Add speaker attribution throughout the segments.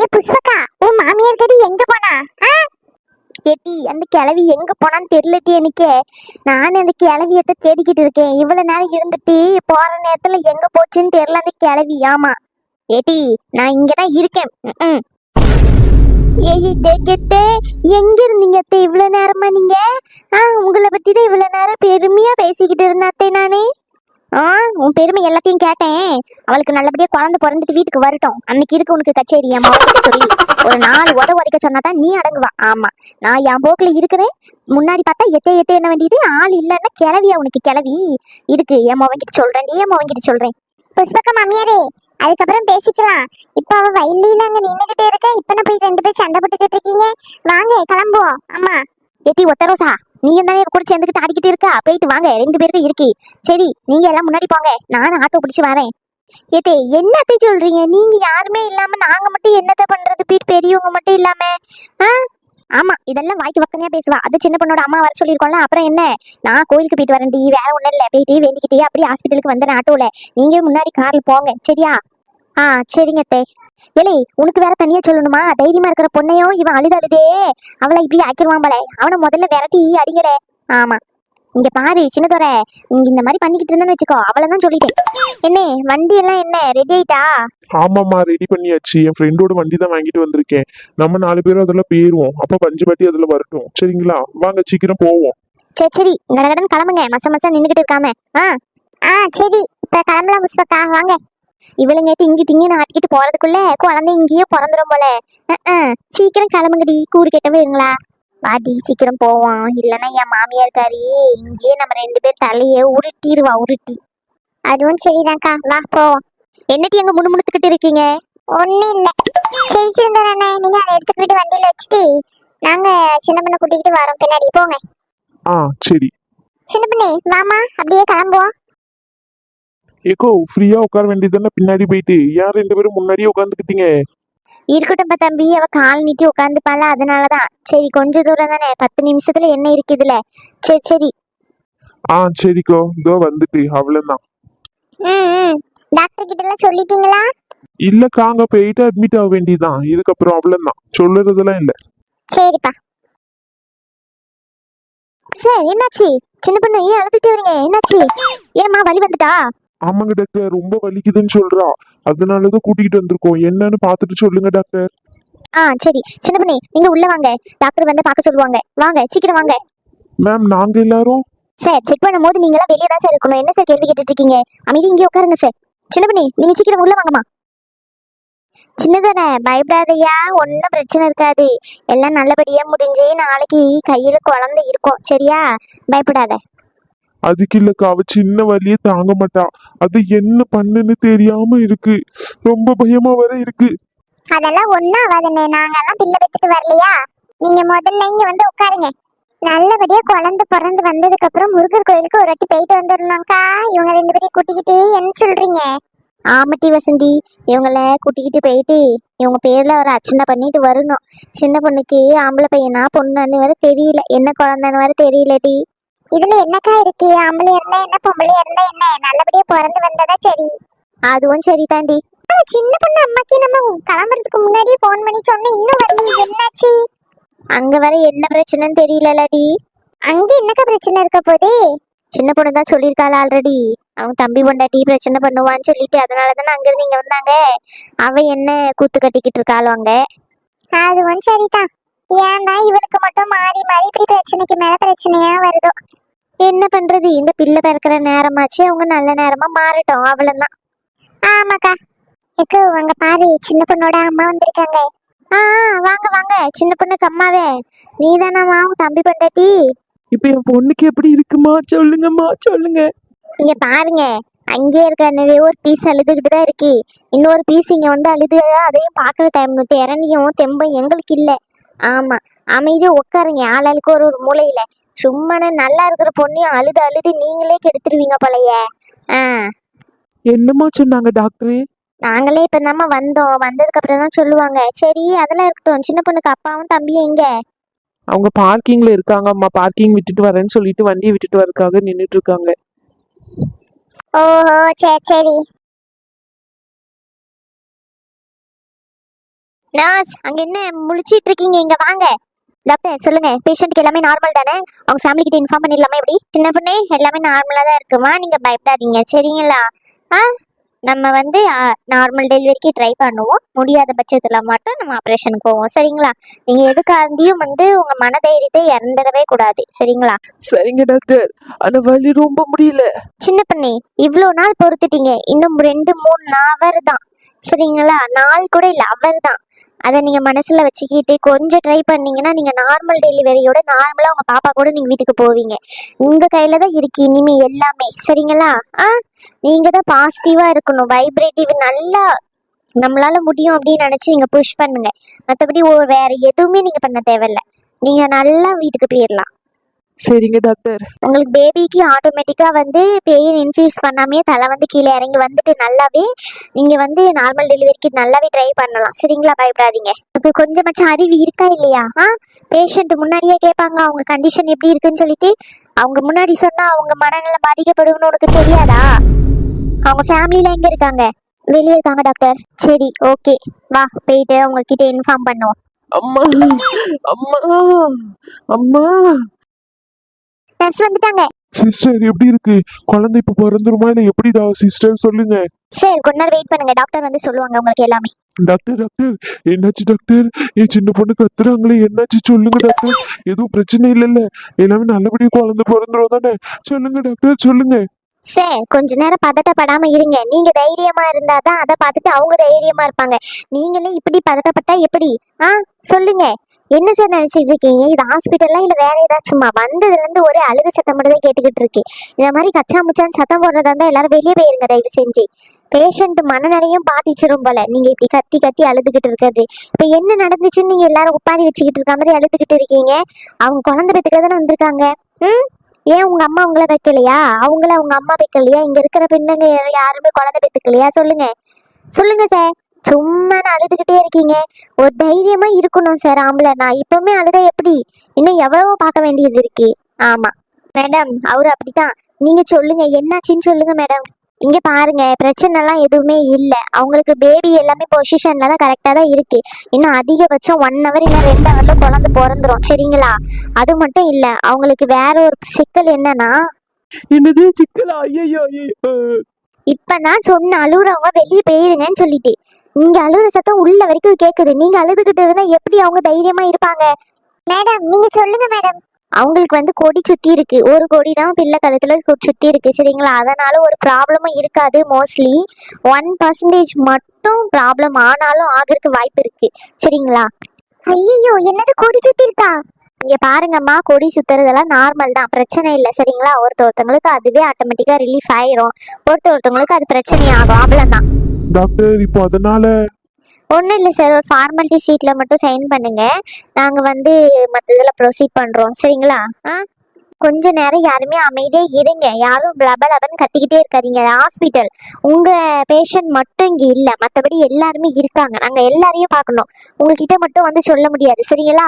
Speaker 1: ஏ புஷ்பக்கா உன் மாமியார் கடி எங்க போனா? ஆ? ஏட்டி அந்த கிளவி எங்க போனான்னு தெரியலட்டி எனக்கு. நான் அந்த கிளவியத்த தேடிக்கிட்டு இருக்கேன். இவ்வளவு நேரம் இருந்துட்டு போற நேரத்துல எங்க போச்சுன்னு தெரியல அந்த கிளவி ஆமா. ஏட்டி நான் இங்கதான் இருக்கேன். ஏய், டே, எங்க இருந்தீங்க அத்தை இவ்வளவு நேரமா நீங்க? ஆ உங்களை பத்தி தான் இவ்வளவு நேரம் பெருமையா பேசிக்கிட்டு இருந்தேன் அத்தை நானே. ஆ உன் பெருமை எல்லாத்தையும் கேட்டேன். அவளுக்கு நல்லபடியா குழந்தை பிறந்துட்டு வீட்டுக்கு வரட்டும். அன்னைக்கு இருக்கு உனக்கு கச்சேரி சொல்லி. ஒரு நாலு உத உதைக்க சொன்னாதான் நீ அடங்குவா. ஆமா. நான் என் போக்குல இருக்கிறேன். முன்னாடி பார்த்தா எட்டே எட்டே என்ன வேண்டியது? ஆள் இல்லைன்னா கிளவியா உனக்கு கிளவி. இருக்கு. என் மவங்கிட்ட சொல்றேன். நீ என் மவங்கிட்ட சொல்றேன். புஷ்பக்க மாமியாரே அதுக்கப்புறம் பேசிக்கலாம். இப்ப அவ வயல்ல அங்க நின்னுகிட்டே இருக்க. இப்ப நான் போய் ரெண்டு பேரும் சண்டை போட்டுக்கிட்டு இருக்கீங்க? வாங்க கிளம்புவோம். ஆமா ஏட்டி ஒத்தரோசா நீ தானே கூட சேர்ந்துக்கிட்டு ஆடிக்கிட்டு இருக்கா? போயிட்டு வாங்க ரெண்டு பேருக்கும் இருக்கு. சரி நீங்க எல்லாம் முன்னாடி போங்க. நானும் ஆட்டோ பிடிச்சு வரேன். ஏத்தே என்னத்தை சொல்றீங்க? நீங்க யாருமே இல்லாம நாங்க மட்டும் என்னத்த பண்றது? பீட் பெரியவங்க மட்டும் இல்லாம. ஆ? ஆமா இதெல்லாம் வாய்க்கு வக்கனையா பேசுவா. அது சின்ன பொண்ணோட அம்மா வர சொல்லியிருக்கோம்ல அப்புறம் என்ன? நான் கோயிலுக்கு போயிட்டு வரேன்டி வேற ஒண்ணும் இல்ல. போயிட்டு வேண்டிக்கிட்டே அப்படியே ஹாஸ்பிட்டலுக்கு வந்தேன் ஆட்டோல. நீங்க முன்னாடி கார்ல போங்க சரியா? ஆ சரிங்க அத்தை. ஏலே உனக்கு வேற தனியா சொல்லணுமா? தைரியமா இருக்கிற பொண்ணையும் இவன் அழுது அழுதே அவளை இப்படி ஆக்கிடுவான் போல. அவனை முதல்ல விரட்டி அடிங்கடே. ஆமா. இங்க பாரு சின்னதோர இங்க இந்த மாதிரி பண்ணிக்கிட்டு இருந்தேன்னு வச்சுக்கோ. அவளை தான் சொல்லிட்டேன். என்ன வண்டி எல்லாம் என்ன? ரெடி ஆயிட்டா?
Speaker 2: ஆமாம்மா ரெடி பண்ணியாச்சு. என் ஃப்ரெண்டோட வண்டி தான் வாங்கிட்டு வந்திருக்கேன். நம்ம நாலு பேரும் அதில் போயிருவோம். அப்போ பஞ்சு பாட்டி அதில் வரட்டும். சரிங்களா? வாங்க சீக்கிரம் போவோம்.
Speaker 1: சரி சரி. கடகடன் கிளம்புங்க. மச மசம் நின்னுகிட்டு இருக்காம. ஆ. ஆ சரி. இப்ப கிளம்பலாம் புஷ்பக்கா வாங்க. இவளுங்க இங்கிட்டு இங்கே ஆட்டிக்கிட்டு போறதுக்குள்ள குழந்தை இங்கேயே பிறந்துரும் போல. சீக்கிரம் கிளம்புங்கடி கூறு கெட்டவே இருங்களா வாடி சீக்கிரம் போவோம். இல்லைன்னா என் மாமியார் காரி இங்கேயே நம்ம ரெண்டு பேர் தலைய உருட்டிடுவா உருட்டி. அதுவும் சரிதான்க்கா. வா போவோம் என்னட்டி அங்க முணுமுணுத்துக்கிட்டு இருக்கீங்க? ஒன்னும் இல்ல. சரி சிந்தரண்ணே நீங்க அதை எடுத்துக்கிட்டு வண்டியில வச்சுட்டு நாங்க சின்ன பண்ண கூட்டிக்கிட்டு வரோம். பின்னாடி போங்க.
Speaker 2: ஆ சரி.
Speaker 1: சின்ன பண்ணே வாமா அப்படியே கிளம்புவோம்.
Speaker 2: ஏக்கோ ஃப்ரீயா உட்கார வேண்டியதுதானே பின்னாடி போயிட்டு? ஏன் ரெண்டு பேரும் முன்னாடியே உட்காந்துக்கிட்டீங்க
Speaker 1: இருக்கட்டும்ப்பா தம்பி அவ கால் நீட்டி உட்காந்துப்பால அதனாலதான் சரி கொஞ்ச தூரம் தானே. பத்து நிமிஷத்துல என்ன இருக்கு இதுல சரி சரி.
Speaker 2: ஆ சரிக்கோ. இதோ வந்துட்டு அவ்வளோதான்
Speaker 1: ம் டாக்டர் கிட்ட எல்லாம் சொல்லிட்டீங்களா?
Speaker 2: இல்லக்கா அங்க போயிட்டு அட்மிட் ஆக வேண்டியதுதான் இதுக்கப்புறம் அவ்வளோதான் சொல்லுறதெல்லாம் இல்லை.
Speaker 1: சரிப்பா. சார் என்னாச்சு? சின்ன பொண்ணு ஏன் அழுதுட்டு வரீங்க? என்னாச்சு? ஏம்மா வலி வந்துட்டா?
Speaker 2: ஆமாங்க டாக்டர் ரொம்ப வலிக்குதுன்னு சொல்றா. அதனாலதான் கூட்டிகிட்டு வந்திருக்கோம். என்னன்னு பார்த்துட்டு சொல்லுங்க டாக்டர்
Speaker 1: ஆ சரி. சின்ன பொண்ணு நீங்க உள்ள வாங்க. டாக்டர் வந்து பார்க்க சொல்லுவாங்க. வாங்க சீக்கிரம் வாங்க.
Speaker 2: மேம் நாங்க எல்லாரும்?
Speaker 1: சார் செக் பண்ணும்போது நீங்க எல்லாம் வெளியே தான் சார் இருக்கணும். என்ன சார் கேள்வி கேட்டுட்டு இருக்கீங்க அமைதி இங்கே உட்காருங்க சார் சின்ன பண்ணி நீங்க சீக்கிரம் உள்ள வாங்கம்மா. சின்னதானே பயப்படாதயா ஒன்றும் பிரச்சனை இருக்காது. எல்லாம் நல்லபடியா முடிஞ்சு நாளைக்கு கையில குழந்தை இருக்கும். சரியா? பயப்படாத.
Speaker 2: அதுக்கு இல்லக்கா அவ சின்ன வலியே தாங்க மாட்டா. அது என்ன பண்ணுன்னு தெரியாம இருக்கு. ரொம்ப பயமா வர இருக்கு.
Speaker 1: அதெல்லாம் ஒன்றும் ஆகாதுண்ணே. நாங்கெல்லாம் பிள்ளை பெற்றுட்டு வரலையா? நீங்க முதல்ல இங்க வந்து உட்காருங்க. நல்லபடியா குழந்தை பிறந்து வந்ததுக்கு அப்புறம் முருகர் கோயிலுக்கு ஒரு வாட்டி போயிட்டு வந்துடணும்க்கா. இவங்க ரெண்டு பேரையும் கூட்டிக்கிட்டு என்ன சொல்றீங்க? ஆமட்டி வசந்தி இவங்கள கூட்டிக்கிட்டு போயிட்டு இவங்க பேர்ல ஒரு அர்ச்சனை பண்ணிட்டு வரணும். சின்ன பொண்ணுக்கு ஆம்பளை பையனா பொண்ணுன்னு வேற தெரியல. என்ன குழந்தைன்னு வேற தெரியலடி. இதுல என்னக்கா இருக்கு? ஆம்பளை இருந்தா என்ன? பொம்பளை இருந்தா என்ன? நல்லபடியா பிறந்து வந்ததா சரி. அதுவும் சரி தாண்டி. சின்ன பொண்ணு அம்மாக்கு நம்ம கிளம்புறதுக்கு முன்னாடியே ஃபோன் பண்ணி சொன்னேன் இன்னும் வரல என்னாச்சு? அங்க வர என்ன பிரச்சனைன்னு தெரியலடி அங்க என்னக்கா பிரச்சனை இருக்க போதே? சின்ன பொண்ணு தான் சொல்லியிருக்காள் ஆல்ரெடி அவங்க தம்பி பொண்டாட்டி பிரச்சனை பண்ணுவான்னு சொல்லிட்டு அதனால தானே அங்க இருந்து இங்க வந்தாங்க. அவ என்ன கூத்து கட்டிக்கிட்டு இருக்காளோ அங்க? அதுவும் சரிதான். ஏன்டா இவளுக்கு மட்டும் மாறி மாறி இப்படி பிரச்சனைக்கு மேல பிரச்சனையா வருதோ? என்ன பண்றது? இந்த பிள்ளை பிறக்கிற நேரமாச்சு. அவங்க நல்ல நேரமா மாறட்டும். அவ்வளவுதான். ஆமாக்கா. எக்கு அங்க பாரு. சின்ன பொண்ணோட அம்மா வந்திருக்காங்க. ஆ வாங்க வாங்க. சின்ன பொண்ணுக்கு அம்மாவே. நீ தானம்மா உங்க தம்பி பொண்டாட்டி.
Speaker 3: இப்ப என் பொண்ணுக்கு எப்படி இருக்குமா? சொல்லுங்கம்மா சொல்லுங்க.
Speaker 1: இங்க பாருங்க. அங்கே இருக்க நிறைய ஒரு பீஸ் அழுதுகிட்டு தான் இருக்கு. இன்னொரு பீஸ் இங்க வந்து அழுது அதையும் பாக்குற டைம் திறனியும் தெம்பும் எங்களுக்கு இல்ல. ஆமா. அமைதியா உட்காருங்க. ஆளாளுக்கு ஒரு ஒரு மூலையில. சும்மா நல்லா இருக்கிற பொண்ணையும் அழுது அழுது நீங்களே கெடுத்துருவீங்க போலயே. ஆ.
Speaker 3: என்னம்மா சொன்னாங்க டாக்டரே?
Speaker 1: நாங்களே இப்ப நம்ம வந்தோம். வந்ததுக்கு அப்புறம் தான் சொல்லுவாங்க. சரி அதெல்லாம் இருக்கட்டும். சின்ன பொண்ணுக்கு அப்பாவும் தம்பியும் எங்க?
Speaker 3: அவங்க பார்க்கிங்ல இருக்காங்க அம்மா பார்க்கிங் விட்டுட்டு வரேன்னு சொல்லிட்டு வண்டியை விட்டுட்டு வரதுக்காக நின்னுட்டு இருக்காங்க.
Speaker 1: ஓஹோ சரி சரி. நர்ஸ் அங்க என்ன முழிச்சிட்டு இருக்கீங்க? இங்க வாங்க. டாக்டர் சொல்லுங்க. பேஷண்ட்க்கு எல்லாமே நார்மல் தானே? அவங்க ஃபேமிலி கிட்ட இன்ஃபார்ம் பண்ணிடலாமா எப்படி? சின்ன பொண்ணே எல்லாமே நார்மலா தான் இருக்குமா? நீங்க பயப்படாதீங்க. சரிங்களா? ஆ நம்ம வந்து நார்மல் டெலிவரிக்கு ட்ரை பண்ணுவோம். முடியாத பட்சத்துல மட்டும் நம்ம ஆப்ரேஷனுக்கு போவோம். சரிங்களா? நீங்க எதுக்காண்டியும் வந்து உங்க மனதைரியத்தை இறந்துடவே கூடாது. சரிங்களா?
Speaker 3: சரிங்க டாக்டர். ஆனா வலி ரொம்ப முடியல.
Speaker 1: சின்ன பண்ணி இவ்வளோ நாள் பொறுத்துட்டீங்க. இன்னும் ரெண்டு மூணு அவர் தான். சரிங்களா? நாள் கூட இல்லை அவர் தான். அதை நீங்கள் மனசில் வச்சுக்கிட்டு கொஞ்சம் ட்ரை பண்ணிங்கன்னா நீங்கள் நார்மல் டெலிவரியோட நார்மலாக உங்கள் பாப்பா கூட நீங்கள் வீட்டுக்கு போவீங்க. உங்கள் கையில் தான் இருக்கு இனிமேல் எல்லாமே. சரிங்களா? ஆ? நீங்கள் தான் பாசிட்டிவாக இருக்கணும். வைப்ரேட்டிவ் நல்லா நம்மளால முடியும் அப்படின்னு நினச்சி நீங்கள் புஷ் பண்ணுங்க. மற்றபடி வேறு எதுவுமே நீங்கள் பண்ண தேவையில்ல. நீங்கள் நல்லா வீட்டுக்கு போயிடலாம்.
Speaker 3: சரிங்க டாக்டர்
Speaker 1: உங்களுக்கு பேபிக்கு ஆட்டோமேட்டிக்காக வந்து பெயின் இன்ஃபியூஸ் பண்ணாமே தலை வந்து கீழே இறங்கி வந்துட்டு நல்லாவே நீங்கள் வந்து நார்மல் டெலிவரிக்கு நல்லாவே ட்ரை பண்ணலாம். சரிங்களா? பயப்படாதீங்க. உங்களுக்கு கொஞ்சமாச்சும் அறிவு இருக்கா இல்லையா? ஆ? பேஷண்ட் முன்னாடியே கேட்பாங்க அவங்க கண்டிஷன் எப்படி இருக்குன்னு சொல்லிட்டு. அவங்க முன்னாடி சொன்னால் அவங்க மனநலம் பாதிக்கப்படும்னு உனக்கு தெரியாதா? அவங்க ஃபேமிலியில் எங்கே இருக்காங்க? வெளியே இருக்காங்க டாக்டர் சரி ஓகே வா போயிட்டு அவங்க கிட்ட இன்ஃபார்ம் பண்ணுவோம்.
Speaker 3: அம்மா அம்மா அம்மா.
Speaker 1: நர்ஸ் வந்துட்டாங்க.
Speaker 2: சிஸ்டர் எப்படி இருக்கு? குழந்தை இப்ப பிறந்துருமா இல்ல எப்படிடா? சிஸ்டர் சொல்லுங்க.
Speaker 1: சார் கொஞ்ச நேரம் வெயிட் பண்ணுங்க. டாக்டர் வந்து சொல்லுவாங்க உங்களுக்கு எல்லாமே.
Speaker 2: டாக்டர் டாக்டர் என்னாச்சு டாக்டர் என் சின்ன பொண்ணு கத்துறாங்களே என்னாச்சு? சொல்லுங்க டாக்டர் எதுவும் பிரச்சனை இல்லைல்ல. எல்லாமே நல்லபடியா குழந்தை பிறந்துரும் தானே? சொல்லுங்க டாக்டர் சொல்லுங்க.
Speaker 1: சார் கொஞ்ச நேரம் பதட்டப்படாம இருங்க. நீங்க தைரியமா இருந்தாதான் அதை பார்த்துட்டு அவங்க தைரியமா இருப்பாங்க. நீங்களே இப்படி பதட்டப்பட்டா எப்படி? ஆ சொல்லுங்க. என்ன சார் நினைச்சிட்டு இருக்கீங்க இது ஹாஸ்பிட்டல்லாம் இல்லை வேற ஏதாச்சும்மா வந்ததுலேருந்து ஒரே அழுகு சத்தம் மட்டும் தான் கேட்டுக்கிட்டு இருக்கு இந்த மாதிரி கச்சா முச்சான்னு சத்தம் போடுறதா இருந்தால் எல்லாரும் வெளியே போயிருங்க தயவு செஞ்சு. பேஷண்ட் மனநிலையும் பாதிச்சிரும் போல. நீங்க இப்படி கத்தி கத்தி அழுதுகிட்டு இருக்கிறது. இப்ப என்ன நடந்துச்சுன்னு நீங்க எல்லாரும் உப்பாதி வச்சுக்கிட்டு இருக்க மாதிரி அழுதுகிட்டு இருக்கீங்க? அவங்க குழந்தை பெற்றுக்க தானே வந்திருக்காங்க. ம்? ஏன் உங்க அம்மா உங்கள வைக்கலையா? அவங்கள அவங்க அம்மா வைக்கலையா? இங்க இருக்கிற பெண்ணுங்க யாருமே குழந்தை பெற்றுக்கலையா சொல்லுங்க. சொல்லுங்க சார் சும்மா அழுதுகிட்டே இருக்கீங்க. ஒரு தைரியமா இருக்கணும் சார் ஆம்பளை நான். இப்பவுமே அழுத எப்படி? இன்னும் எவ்வளவோ பார்க்க வேண்டியது இருக்கு. ஆமா. மேடம் அவரு அப்படித்தான். நீங்க சொல்லுங்க என்னாச்சுன்னு சொல்லுங்க மேடம் இங்க பாருங்க பிரச்சனை எல்லாம் எதுவுமே இல்ல. அவங்களுக்கு பேபி எல்லாமே பொசிஷன்ல தான் கரெக்டா தான் இருக்கு. இன்னும் அதிகபட்சம் ஒன் ஹவர் இல்ல ரெண்டு ஹவர்ல குழந்தை பிறந்துரும். சரிங்களா? அது மட்டும் இல்ல அவங்களுக்கு வேற ஒரு சிக்கல் என்னன்னா
Speaker 3: என்னது சிக்கலா? ஐயோ ஐயோ
Speaker 1: இப்ப நான் சொன்ன அழுகுறவங்க வெளியே போயிருங்கன்னு சொல்லிட்டு. நீங்க அழுகுற சத்தம் உள்ள வரைக்கும் கேக்குது. நீங்க அழுதுகிட்டு இருந்தா எப்படி அவங்க தைரியமா இருப்பாங்க? மேடம் நீங்க சொல்லுங்க மேடம். அவங்களுக்கு வந்து கொடி சுத்தி இருக்கு. ஒரு கொடி தான் பிள்ளை கழுத்துல சுத்தி இருக்கு சரிங்களா? அதனால ஒரு ப்ராப்ளமும் இருக்காது மோஸ்ட்லி ஒன் பர்சன்டேஜ் மட்டும் ப்ராப்ளம் ஆனாலும் ஆகிறதுக்கு வாய்ப்பு இருக்கு சரிங்களா? ஐயோ என்னது கொடி சுத்தி இருக்கா? இங்க பாருங்கம்மா கொடி சுத்துறதெல்லாம் நார்மல் தான். பிரச்சனை இல்லை சரிங்களா? ஒருத்த ஒருத்தவங்களுக்கு அதுவே ஆட்டோமேட்டிக்கா ரிலீஃப் ஆயிரும். ஒருத்த ஒருத்தவங்களுக்கு அது பிரச்சனையாகும் அவ்வளவுதான்.
Speaker 2: டாக்டர் இப்போ அதனால
Speaker 1: ஒன்றும் இல்லை சார் ஒரு ஃபார்மாலிட்டி ஷீட்டில் மட்டும் சைன் பண்ணுங்க. நாங்கள் வந்து மற்ற இதில் ப்ரொசீட் பண்ணுறோம் சரிங்களா? ஆ? கொஞ்ச நேரம் யாருமே அமைதியே இருங்க. யாரும் லப லபன்னு கத்திக்கிட்டே இருக்காதீங்க. ஹாஸ்பிட்டல் உங்கள் பேஷண்ட் மட்டும் இங்கே இல்லை. மற்றபடி எல்லாருமே இருக்காங்க. நாங்கள் எல்லாரையும் பார்க்கணும். உங்ககிட்ட மட்டும் வந்து சொல்ல முடியாது. சரிங்களா?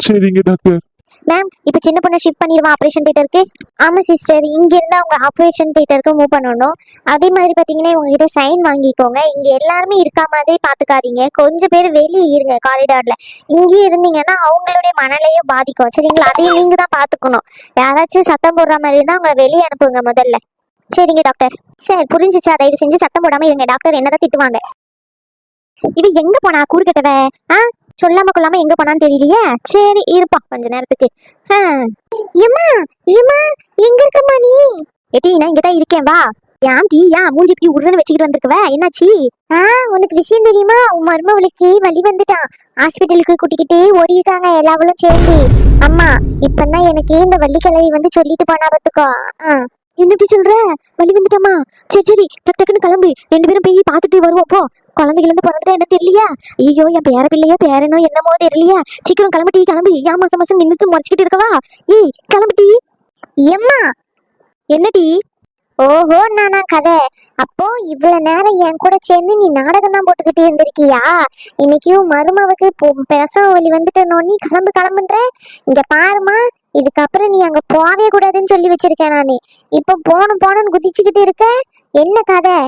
Speaker 2: சரிங்க டாக்டர்
Speaker 1: மேம் இப்போ சின்ன பொண்ணை ஷிஃப்ட் பண்ணிடுவோம் ஆப்ரேஷன் தேட்டருக்கு ஆமாம் சிஸ்டர் இங்கேருந்து அவங்க ஆப்ரேஷன் தேட்டருக்கு மூவ் பண்ணணும். அதே மாதிரி பார்த்தீங்கன்னா உங்ககிட்ட சைன் வாங்கிக்கோங்க. இங்கே எல்லாருமே இருக்கா மாதிரி பார்த்துக்காதீங்க கொஞ்சம் பேர் வெளியே இருங்க காரிடாரில் இங்கேயே இருந்தீங்கன்னா அவங்களுடைய மனநிலையும் பாதிக்கும். சரிங்களா? அதையும் நீங்கள் தான் பார்த்துக்கணும் யாராச்சும் சத்தம் போடுற மாதிரி இருந்தால் அவங்க வெளியே அனுப்புங்க முதல்ல. சரிங்க டாக்டர் சார் புரிஞ்சிச்சா? தயவு செஞ்சு சத்தம் போடாமல் இருங்க. டாக்டர் என்னதான் திட்டுவாங்க. இது எங்க போனா? கூறுகட்டவ ஆ? சொல்லாம கொள்ளாம எங்க போனான்னு தெரியலையே? சரி இருப்பா கொஞ்ச நேரத்துக்கு. ஏமா ஏம்மா எங்க இருக்கம்மா நீ? எட்டி நான் இங்கதான் இருக்கேன் வா. ஏன் டீ ஏன் மூஞ்சி இப்படி உருன்னு வச்சுக்கிட்டு வந்திருக்கவ? என்னாச்சு? ஆ உனக்கு விஷயம் தெரியுமா? உன் மருமவளுக்கு வலி வந்துட்டான். ஹாஸ்பிட்டலுக்கு கூட்டிக்கிட்டு ஓடி இருக்காங்க எல்லாவளும் சேர்ந்து. அம்மா இப்பதான் எனக்கு இந்த வள்ளிக்கிழவி வந்து சொல்லிட்டு போனா பார்த்துக்கோ ஆ என்ன இப்படி சொல்ற? வலி வந்துட்டாமா? சரி சரி டக்கு டக்குன்னு கிளம்பு. ரெண்டு பேரும் போய் பார்த்துட்டு வருவோம். போ. குழந்தைகள் இருந்து பிறந்துட்டா என்ன தெரியலையா? ஐயோ என் பேர பிள்ளையோ பேரனோ என்னமோ தெரியலையா? சீக்கிரம் கிளம்பிட்டி கிளம்பு. ஏன் மாசம் மாசம் நின்றுட்டு முறைச்சிக்கிட்டு இருக்கவா? ஏய் கிளம்பிட்டி எம்மா. என்னடி? ஓஹோ நானா கதை. அப்போ இவ்வளவு நேரம் என் கூட சேர்ந்து நீ நாடகம் தான் போட்டுக்கிட்டு இருந்திருக்கியா? இன்னைக்கும் மருமவுக்கு பொ- வழி வலி வந்துட்டனோ? நீ கிளம்பு கிளம்புன்ற. இங்க பாருமா இதுக்கப்புறம் நீ அங்க போகவே கூடாதுன்னு சொல்லி வச்சிருக்கேன் நானு. இப்போ போகணும் போகணும்னு குதிச்சுக்கிட்டு இருக்க? என்ன கதை?